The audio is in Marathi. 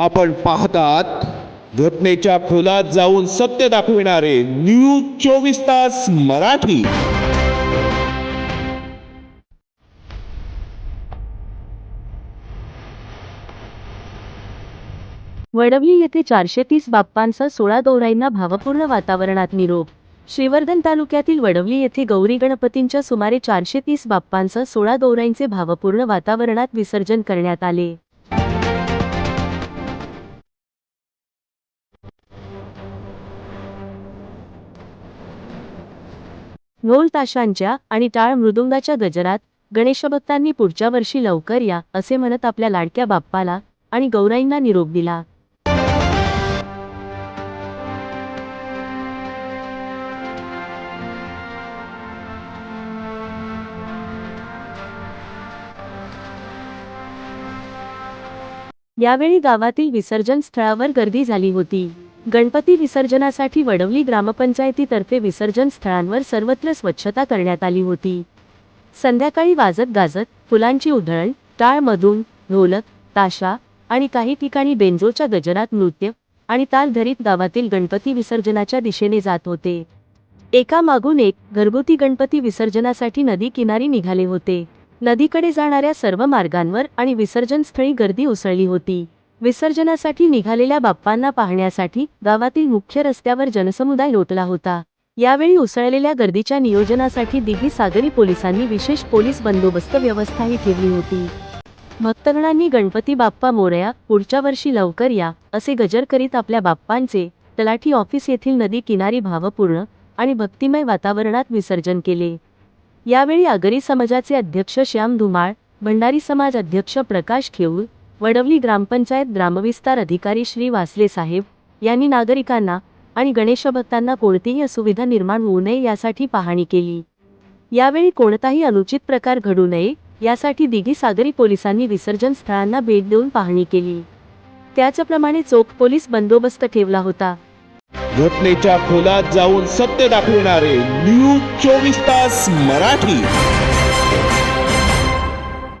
आपण पाहतात घटनेच्या खोलात जाऊन सत्य दाखविणारे न्यूज चोवीस तास मराठी. वडवली येथे चारशे तीस बाप्पांचा सोळा दोराईंना भावपूर्ण वातावरणात निरोप. श्रीवर्धन तालुक्यातील वडवली येथे गौरी गणपतींच्या सुमारे चारशे तीस बाप्पांचा सोळा दोराईंचे भावपूर्ण वातावरणात विसर्जन करण्यात आले. ढोल ताशांच्या आणि टाळ मृदुंगाच्या गजरात गणेशभक्तांनी पुढच्या वर्षी लवकर या असे म्हणत आपल्या लाडक्या बाप्पाला आणि गौराईंना निरोप दिला. यावेळी गावातील विसर्जन स्थळावर गर्दी झाली होती. गणपती विसर्जनासाठी वडवली ग्रामपंचायतीतर्फे विसर्जन स्थळांवर सर्वत्र स्वच्छता करण्यात आली होती. संध्याकाळी वाजत गाजत फुलांची उधळण टाळ मधून ढोलक ताशा आणि काही ठिकाणी बेंजोच्या गजरात नृत्य आणि ताल धरीत गावातील गणपती विसर्जनाच्या दिशेने जात होते. एका मागून एक घरगुती गणपती विसर्जनासाठी नदी किनारी निघाले होते. नदीकडे जाणाऱ्या सर्व मार्गांवर आणि विसर्जन स्थळी गर्दी उसळली होती. विसर्जनासाठी निघालेल्या बाप्पांना पाहण्यासाठी गावातील मुख्य रस्त्यावर जनसमुदाय लोटला होता. यावेळी उसळलेल्या गर्दीच्या नियोजनासाठी दिघी सागरी पोलिसांनी विशेष पोलीस बंदोबस्त व्यवस्थाही ठेवली होती. भक्तगणांनी गणपती बाप्पा मोरया पुढच्या वर्षी लवकर या असे गजर करीत आपल्या बाप्पांचे तलाठी ऑफिस येथील नदी किनारी भावपूर्ण आणि भक्तिमय वातावरणात विसर्जन केले. यावेळी आगरी समाजाचे अध्यक्ष श्याम धुमाळ भंडारी समाज अध्यक्ष प्रकाश खेऊळ वडवली ग्रामपंचायत ग्रामविस्तार अधिकारी श्री वासले साहेब यांनी नागरिकांना आणि गणेशभक्तांना कोणतीही असुविधा निर्माण होऊ नये यासाठी पाहणी केली. यावेळी कोणताही अनुचित प्रकार घडू नये यासाठी दिघी सागरी पोलिसांनी विसर्जन स्थळांना भेट देऊन पाहणी केली. त्याचप्रमाणे चोख पोलीस बंदोबस्त ठेवला होता. घटनेच्या खोलात जाऊन सत्य दाखविणारे न्यूज चोवीस तास मराठी.